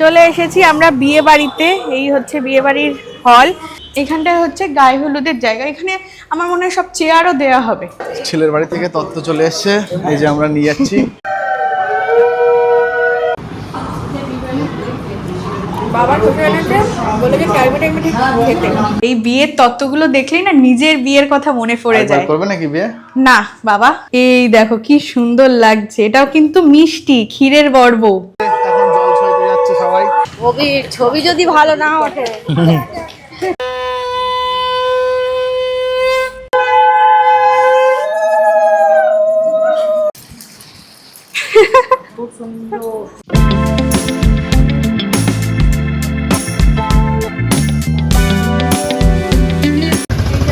চলে এসেছি আমরা বিয়ে বাড়িতে এই হচ্ছে বিয়ে বাড়ির হল। এখানটায় হচ্ছে গায়ে হলুদের জায়গা। এখানে আমার মনে হয় সব চেয়ারও দেওয়া হবে। ছেলের বাড়ি থেকে তত্ত্ব চলে এসছে। এই যে আমরা নিয়ে যাচ্ছি। বাবা ছোট এনেছে। বলে যে ক্যালবেটা একটু ঠিক খেতে। এই বিয়ের তত্ত্বগুলো দেখলেই না নিজের বিয়ের কথা মনে পড়ে যায়। করবে নাকি বিয়ে? না বাবা। এই দেখো কি সুন্দর লাগছে। এটাও কিন্তু মিষ্টি ক্ষীরের বর্ব যাচ্ছে সবাই। ছবির ছবি যদি ভালো না ওঠে।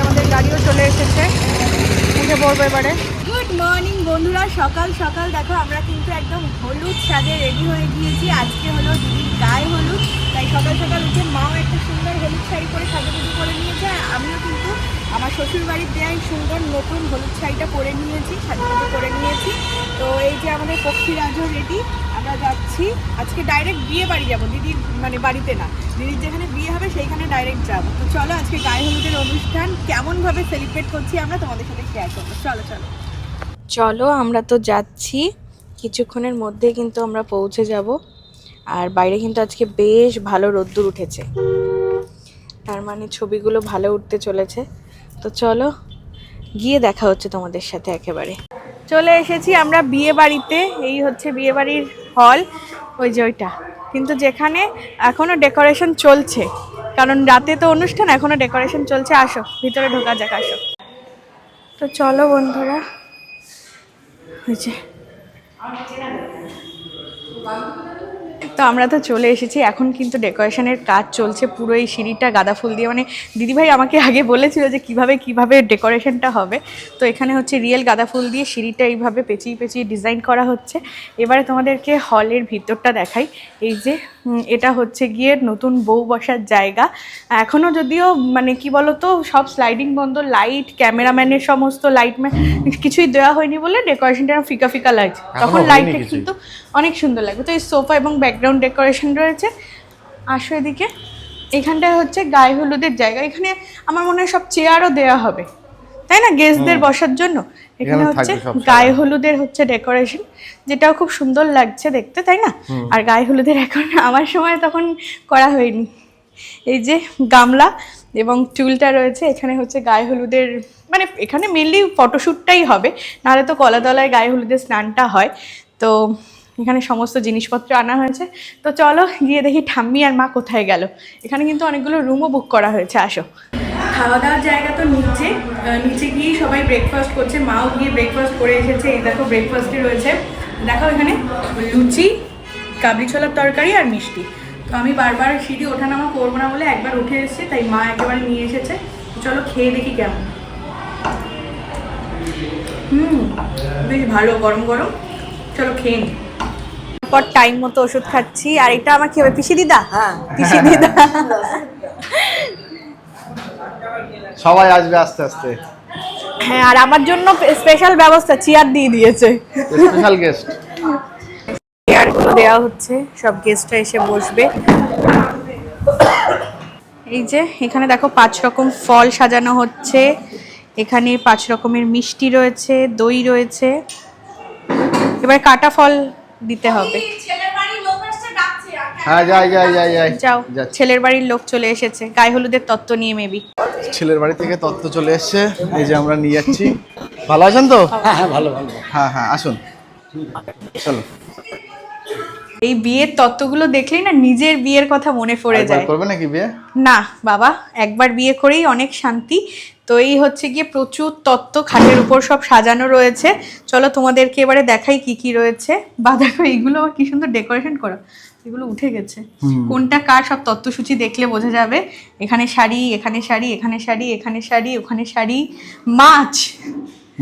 আমাদের গাড়িও চলে এসেছে। উঠে পড়ব এবারে। গুড মর্নিং বন্ধুরা। সকাল সকাল। দেখো, আমরা কিন্তু একদম হলুদ সাজে রেডি হয়ে গিয়েছি। আজকে হলো দিদির গায়ে হলুদ। তাই সকাল সকাল উঠে মাও একটা সুন্দর হলুদ শাড়ি পরে সাজুগুজু করে নিয়েছে। আর আমিও কিন্তু আমার শ্বশুর বাড়ির দেয় সুন্দর নতুন হলুদ শাড়িটা পরে নিয়েছি, সাজুগুজু করে নিয়েছি। তো এই যে আমাদের পক্ষীরাজও রেডি আমরা যাচ্ছি, আজকে ডাইরেক্ট বিয়ে বাড়ি যাব, দিদির মানে বাড়িতে না। দিদির যেখানে বিয়ে হবে সেইখানে ডাইরেক্ট যাব। তো চলো আজকে গায়ে হলুদের অনুষ্ঠান, কেমনভাবে সেলিব্রেট করছি আমরা তোমাদের সাথে শেয়ার করব। চলো চলো। চলো, আমরা তো যাচ্ছি। কিছুক্ষণের মধ্যে কিন্তু আমরা পৌঁছে যাব। আর বাইরে কিন্তু আজকে বেশ ভালো রোদ্দুর উঠেছে। তার মানে ছবিগুলো ভালো উঠতে চলেছে। তো চলো, গিয়ে দেখা হচ্ছে তোমাদের সাথে একেবারে। চলে এসেছি আমরা বিয়ে বাড়িতে, এই হচ্ছে বিয়ে বাড়ির হল ওই যে ওইটা। কিন্তু যেখানে এখনও ডেকোরেশন চলছে, কারণ রাতে তো অনুষ্ঠান, এখনও ডেকোরেশন চলছে, আসো, ভিতরে ঢোকা যাক, আসো। তো চলো বন্ধুরা হয়েছে তো আমরা তো চলে এসেছি। এখন কিন্তু ডেকোরেশনের কাজ চলছে পুরো এই সিঁড়িটা গাঁদা ফুল দিয়ে। মানে দিদিভাই আমাকে আগে বলেছিল যে কীভাবে কীভাবে ডেকোরেশনটা হবে। তো এখানে হচ্ছে রিয়েল গাঁদা ফুল দিয়ে সিঁড়িটা এইভাবে পেঁচিয়ে পেঁচিয়ে ডিজাইন করা হচ্ছে। এবারে তোমাদেরকে হলের ভিতরটা দেখাই। এই যে এটা হচ্ছে গিয়ে নতুন বউ বসার জায়গা। এখনও যদিও মানে কি বলতো সব স্লাইডিং বন্ধ লাইট ক্যামেরাম্যানের সমস্ত লাইট কিছুই দেওয়া হয়নি বলে ডেকোরেশনটা ফিকা ফিকা লাগছে। তখন লাইটটা কিন্তু অনেক সুন্দর লাগবে। তো এই সোফা এবং ব্যাকগ্রাউন্ড ডেকোরেশন রয়েছে। আসো এদিকে। এখানটায় হচ্ছে গায়ে হলুদের জায়গা। এখানে আমার মনে হয় সব চেয়ারও দেওয়া হবে। তাই না? গেস্টদের বসার জন্য। এখানে এখানে হচ্ছে গায়ে হলুদের হচ্ছে ডেকোরেশন যেটাও খুব সুন্দর লাগছে দেখতে তাই না? আর গায়ে হলুদের এখন আমার সময় তখন করা হয়নি। এই যে গামলা এবং চুলটা রয়েছে এখানে হচ্ছে গায়ে হলুদের মানে এখানে মেনলি ফটোশ্যুটটাই হবে। নাহলে তো কলাতলায় গায়ে হলুদের স্নানটা হয়। তো এখানে সমস্ত জিনিসপত্র আনা হয়েছে। তো চলো গিয়ে দেখি ঠাম্মি আর মা কোথায় গেল। এখানে কিন্তু অনেকগুলো রুমও বুক করা হয়েছে, আসো। খাওয়া দাওয়ার জায়গা তো নিচে। নিচে গিয়ে সবাই ব্রেকফাস্ট করছে। মাও গিয়ে ব্রেকফাস্ট করে এসেছে। এই দেখো ব্রেকফাস্টে রয়েছে। দেখো এখানে। লুচি, কাবলি ছোলার তরকারি আর মিষ্টি। তো আমি বারবার সিঁড়ি ওঠানামা করব না বলে একবার উঠে এসেছি, তাই মা একেবারে নিয়ে এসেছে। চলো খেয়ে দেখি কেমন। হুম, বেশ ভালো গরম গরম চলো খেয়ে নি। পর টাইম মতো ওষুধ খাচ্ছি। আর এটা আমার কি হবে? পিসি দিদা? হ্যাঁ। পিসি দিদা। সবাই আসবে আস্তে আস্তে। হ্যাঁ আর আমার জন্য স্পেশাল ব্যবস্থা চেয়ার দিয়ে দিয়েছে। স্পেশাল গেস্ট চেয়ারগুলো দেওয়া হচ্ছে। সব গেস্টরা এসে বসবে। এই যে এখানে দেখো পাঁচ রকম ফল সাজানো হচ্ছে। এখানে পাঁচ রকমের মিষ্টি রয়েছে দই রয়েছে। এবার কাটা ফল দিতে হবে। হ্যাঁ যাই যাই যাই যাই। যাও ছেলের বাড়ির লোক চলে এসেছে। গায়ে হলুদের তত্ত্ব নিয়ে মেবি। ছেলের বাড়ি থেকে তত্ত্ব চলে এসছে। এই যে আমরা নিয়ে যাচ্ছি। ভালো আছেন তো? হ্যাঁ হ্যাঁ ভালো ভালো। হ্যাঁ হ্যাঁ আসুন। চলো। এই বিয়ের তত্ত্বগুলো দেখলেই না নিজের বিয়ের কথা মনে পড়ে যায়। করবে নাকি বিয়ে? না বাবা একবার বিয়ে করেই অনেক শান্তি। তো এই হচ্ছে গিয়ে প্রচুর তত্ত্ব খাটের উপর সব সাজানো রয়েছে। চলো তোমাদেরকে এবারে দেখাই কি কি রয়েছে। বা দেখো এইগুলো আবার কি সুন্দর ডেকোরেশন করা। এগুলো উঠে গেছে। কোনটা কার সব তত্ত্বসূচি দেখলে বোঝা যাবে। এখানে শাড়ি এখানে শাড়ি এখানে শাড়ি এখানে শাড়ি ওখানে শাড়ি মাছ।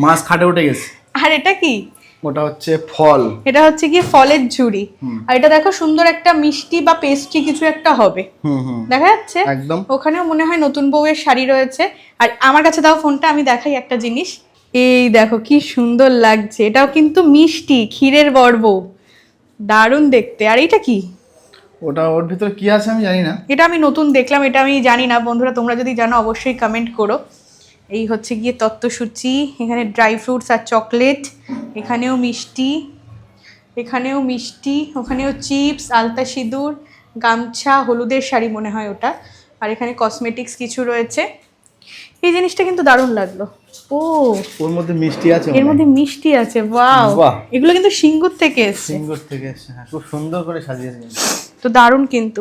মাছ খাটে উঠে গেছে। আর এটা কি? ওটা হচ্ছে ফল। এটা হচ্ছে গিয়ে ফলের ঝুড়ি। আর এটা দেখো সুন্দর একটা মিষ্টি বা পেস্ট্রি কিছু একটা হবে। হুম হুম। দেখা যাচ্ছে? একদম। ওখানেও মনে হয় নতুন বউয়ের শাড়ি রয়েছে। আর আমার কাছে দাও ফোনটা আমি দেখাই একটা জিনিস। এই দেখো কি সুন্দর লাগছে। এটাও কিন্তু মিষ্টি ক্ষীরের বর্ব। দারুণ দেখতে। আর এইটা কি? ওটা ওর ভিতরে কি আছে আমি জানি না। এটা আমি নতুন দেখলাম এটা আমি জানি না। বন্ধুরা তোমরা যদি জানো অবশ্যই কমেন্ট করো। এই হচ্ছে গিয়ে তত্ত্বসূচি এখানে ড্রাই ফ্রুটস আর চকলেট এখানেও মিষ্টি এখানেও মিষ্টি ওখানেও চিপস আলতা সিঁদুর গামছা হলুদের শাড়ি মনে হয় ওটা আর এখানে কসমেটিক্স কিছু রয়েছে। এই জিনিসটা কিন্তু দারুণ লাগল। ও ওর মধ্যে মিষ্টি আছে এর মধ্যে মিষ্টি আছে ওয়াও বাহ। এগুলো কিন্তু সিঙ্গুর থেকে এসছে। সিঙ্গুর থেকে এসছে হ্যাঁ খুব সুন্দর করে সাজিয়েছে। তো দারুণ কিন্তু।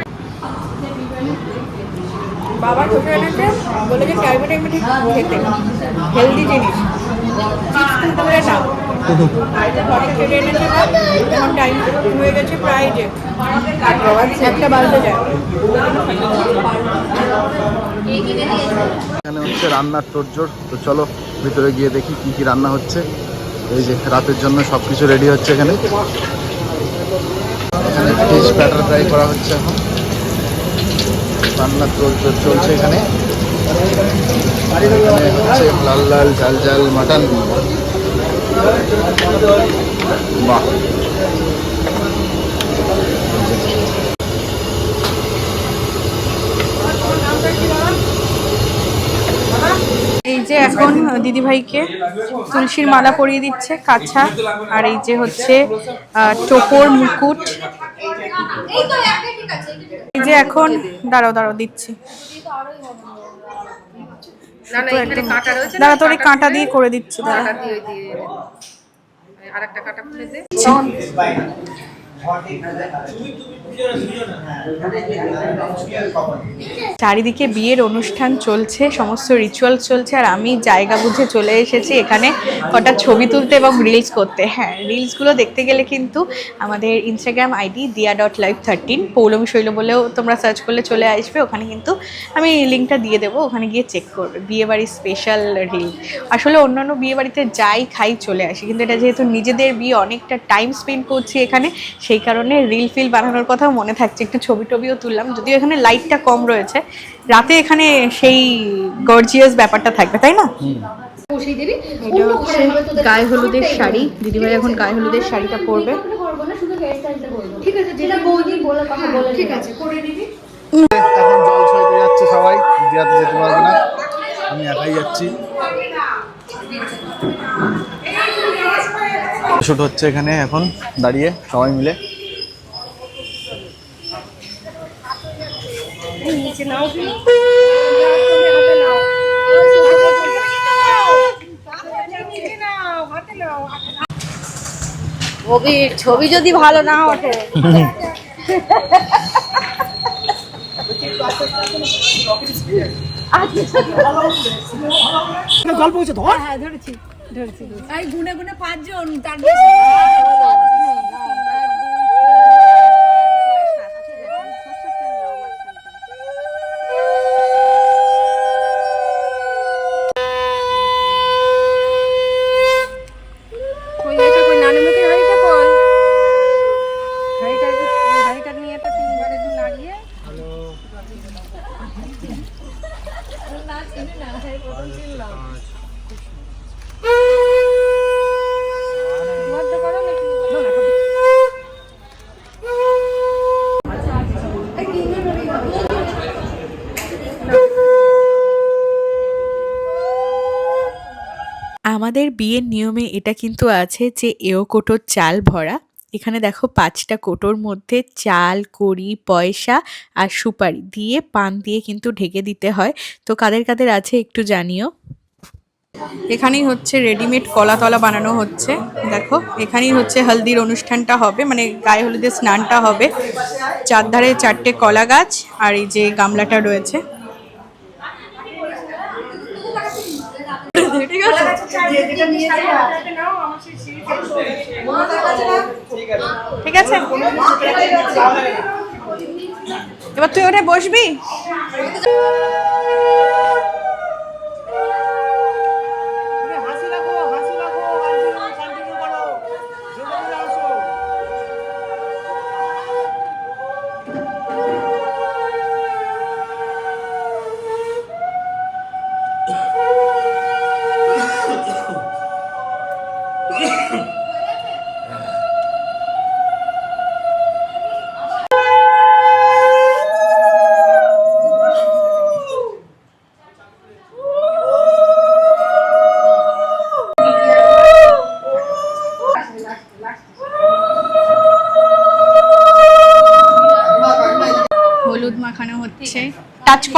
বাবা ছোট এনেছে বলেছে টাইমে টাইমে ঠিক খেতে। হেলদি জিনিস। চিপস কিন্তু বলে না প্রায় যে একটা এখানে হচ্ছে রান্নার তোড়জোড়। তো চলো, ভিতরে গিয়ে দেখি কি কি রান্না হচ্ছে। এই যে রাতের জন্য সব কিছু রেডি হচ্ছে এখানে। এখানে ফিশ ব্যাটার ফ্রাই করা হচ্ছে এখন। তোড়জোড় চলছে এখানে। এখানে হচ্ছে লাল লাল, ঝাল ঝাল মাটন। বাহ। এই যে এখন দিদিভাইকে তুলসীর মালা পরিয়ে দিচ্ছে কাছা আর এই যে হচ্ছে টোপর মুকুট। এই যে এখন দাঁড়াও দাঁড়াও দিচ্ছি। না না এখানে কাটা রয়েছে দাঁড়া তোর কাঁটা দিয়ে করে দিচ্ছি দাঁড়া আর একটা কাটা খুলে দে। চারিদিকে বিয়ের অনুষ্ঠান চলছে, সমস্ত রিচুয়াল চলছে, আর আমি জায়গা বুঝে চলে এসেছি এখানে কটা ছবি তুলতে এবং রিলস করতে। হ্যাঁ রিলসগুলো দেখতে গেলে কিন্তু আমাদের Instagram ID Diya dot live thirteen Poulami Shoil বলেও তোমরা সার্চ করলে চলে আসবে, ওখানে কিন্তু আমি লিঙ্কটা দিয়ে দেবো, ওখানে গিয়ে চেক করবে বিয়ে বাড়ির স্পেশাল রিল আসলে অন্যান্য বিয়ে বাড়িতে যাই, খাই, চলে আসি, কিন্তু এটা যেহেতু নিজেদের বিয়ে, অনেকটা টাইম স্পেন্ড করছি এখানে, সেই কারণে রিল ফিল বানানোর কথাও মনে থাকছে একটু ছবি টবিও তুললাম যদিও এখানে লাইটটা কম রয়েছে। রাতে এখানে সেই গর্জিয়াস ব্যাপারটা থাকবে তাই না? এটা হচ্ছে গায়ে হলুদের শাড়ি। দিদিভাই এখন গায়ে হলুদের শাড়িটা পরবে। ঠিক আছে যেটা বৌদি বলে কথা বলে ঠিক আছে করে দিবি এখন জল ছয়তে যাচ্ছে সবাই দিয়াতে যেতে পারবে না। আমি একাই যাচ্ছি। শুট হচ্ছে এখানে এখন দাঁড়িয়ে সবাই মিলে। ছবি ছবি যদি ভালো না ওঠে। কই এটা কই নানি মুখে হাড়িটা কই হাড়িটা একটু- হাড়িটা নিয়ে তো তিনবার একটু নাড়িয়ে বন্ধ করো নাকি? আমাদের বিয়ের নিয়মে এটা কিন্তু আছে যে এও কোটোর চাল ভরা। এখানে দেখো পাঁচটা কোটোর মধ্যে চাল, কড়ি, পয়সা আর সুপারি দিয়ে পান দিয়ে কিন্তু ঢেকে দিতে হয়। তো কাদের কাদের আছে একটু জানিও। এখানেই হচ্ছে রেডিমেড কলা তলা বানানো হচ্ছে। দেখো, এখানেই হচ্ছে হলদির অনুষ্ঠানটা হবে মানে গায়ে হলুদের স্নানটা হবে। চারধারে চারটে কলা গাছ আর এই যে গামলাটা রয়েছে। ঠিক আছে? ঠিক আছে। এবার তুই ওটা বসবি?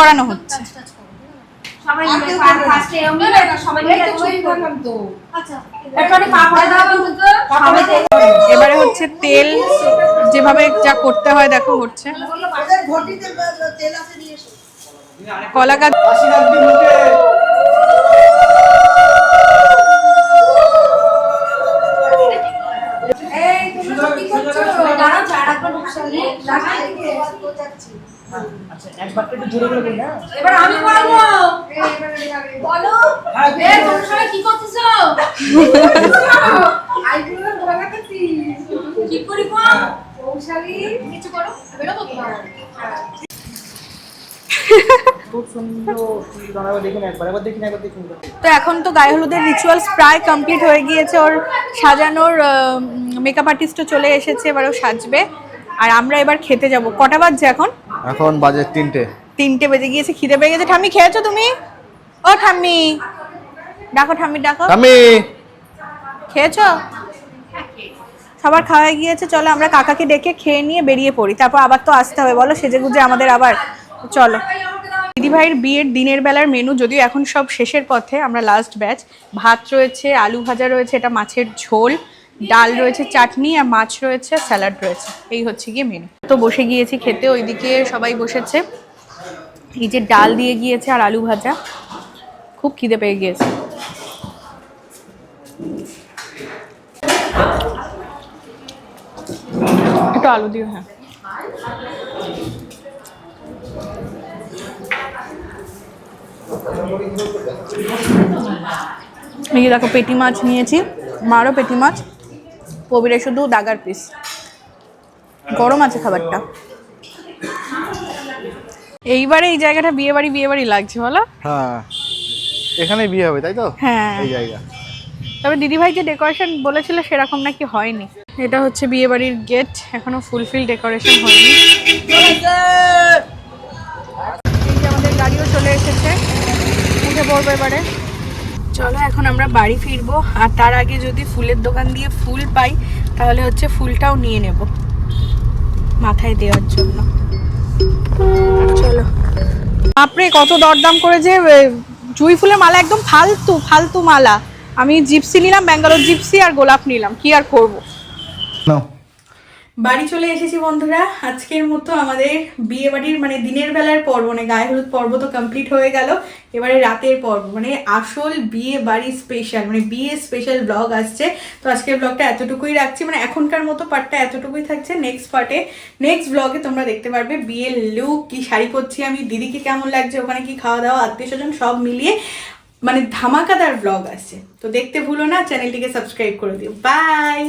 করানো হচ্ছে। সবাই মিলে ফার্স্টে এমনি সবাই মিলে ছবি করলাম তো। আচ্ছা একটু পা পড়ে দাও তো এবারে হচ্ছে তেল যেভাবে যা করতে হয় দেখো হচ্ছে কলা গাছ এই তুমি কি করছ? দাঁড়াও চার একবার বসালে এবার আমি বলব। বলো। এ তোমরা সবাই কি করতেছো? কি করি গো কৌশালী। কিছু করো বেরো তো। তো এখন তো গায়ে হলুদের রিচুয়ালস প্রায় কমপ্লিট হয়ে গিয়েছে ওর সাজানোর মেকআপ আর্টিস্টও চলে এসেছে এবার ও সাজবে। আর আমরা এবার খেতে যাব। কটা বাজছে এখন? এখন বাজে তিনটে। তিনটে বেজে গিয়েছে খিদে পেয়ে গেছে। ঠাম্মি খেয়েছো তুমি? ও ঠাম্মি ডাকো ঠাম্মি ডাকো। আমি খেয়েছো? সবার খাওয়া গিয়েছে চলো আমরা কাকাকে ডেকে খেয়ে নিয়ে বেরিয়ে পড়ি। তারপর আবার তো আসতে হবে বলো সেজে গুজে আমাদের আবার। চলো। দিদিভাইয়ের বিয়ের দিনের বেলার মেনু যদিও এখন সব শেষের পথে আমরা লাস্ট ব্যাচ ভাত রয়েছে আলু ভাজা রয়েছে এটা মাছের ঝোল। ডাল রয়েছে, চাটনি আর মাছ রয়েছে স্যালাড রয়েছে। এই হচ্ছে গিয়ে মেনু তো বসে গিয়েছি খেতে, ওইদিকে সবাই বসেছে। এই যে ডাল দিয়ে গিয়েছে আর আলু ভাজা। খুব খিদে পেয়ে গিয়েছে। একটু আলু দিও হ্যাঁ। দেখো, পেটি মাছ নিয়েছি। মারও পেটি মাছ। কবিরে শুধু দাগার পিস গরম আছে খাবারটা। এইবারে এই জায়গাটা বিয়ে বাড়ি বিয়ে বাড়ি লাগছে বলো। হ্যাঁ। এখানে বিয়ে হবে তাই তো? হ্যাঁ। এই জায়গা। তবে দিদিভাই যে ডেকোরেশন বলেছিল সেরকম নাকি হয়নি। এটা হচ্ছে বিয়ে বাড়ির গেট এখনও ফুলফিল ডেকোরেশন হয়নি। আমাদের গাড়িও চলে এসেছে। উঠে পড়ব এবারে। চলো এখন আমরা বাড়ি ফিরবো। আর তার আগে যদি ফুলের দোকান দিয়ে ফুল পাই, তাহলে হচ্ছে ফুলটাও নিয়ে নেব মাথায় দেওয়ার জন্য। চলো। আপনি কত দরদাম করে যে জুই ফুলের মালা একদম ফালতু ফালতু মালা। আমি জিপসি নিলাম, ব্যাঙ্গালোর জিপসি আর গোলাপ নিলাম। কি আর করব? বাড়ি চলে এসেছি বন্ধুরা। আজকের মতো আমাদের বিয়ে বাড়ির মানে দিনের বেলার পর্ব মানে গায়ে হলুদ পর্ব তো কমপ্লিট হয়ে গেল। এবারে রাতের পর্ব মানে আসল বিয়ে বাড়ি স্পেশাল মানে বিয়ে স্পেশাল ব্লগ আসছে। তো আজকের ব্লগটা এতটুকুই রাখছি মানে এখনকার মতো পার্টটা এতটুকুই থাকছে। নেক্সট পার্টে নেক্সট ব্লগে তোমরা দেখতে পারবে বিয়ের লুক কি শাড়ি পরছি আমি দিদিকে কেমন লাগছে, ওখানে কি খাওয়া দাওয়া আত্মীয় স্বজন সব মিলিয়ে মানে ধামাকাদার ব্লগ আসছে। তো দেখতে ভুলো না চ্যানেলটিকে সাবস্ক্রাইব করে দিও। বাই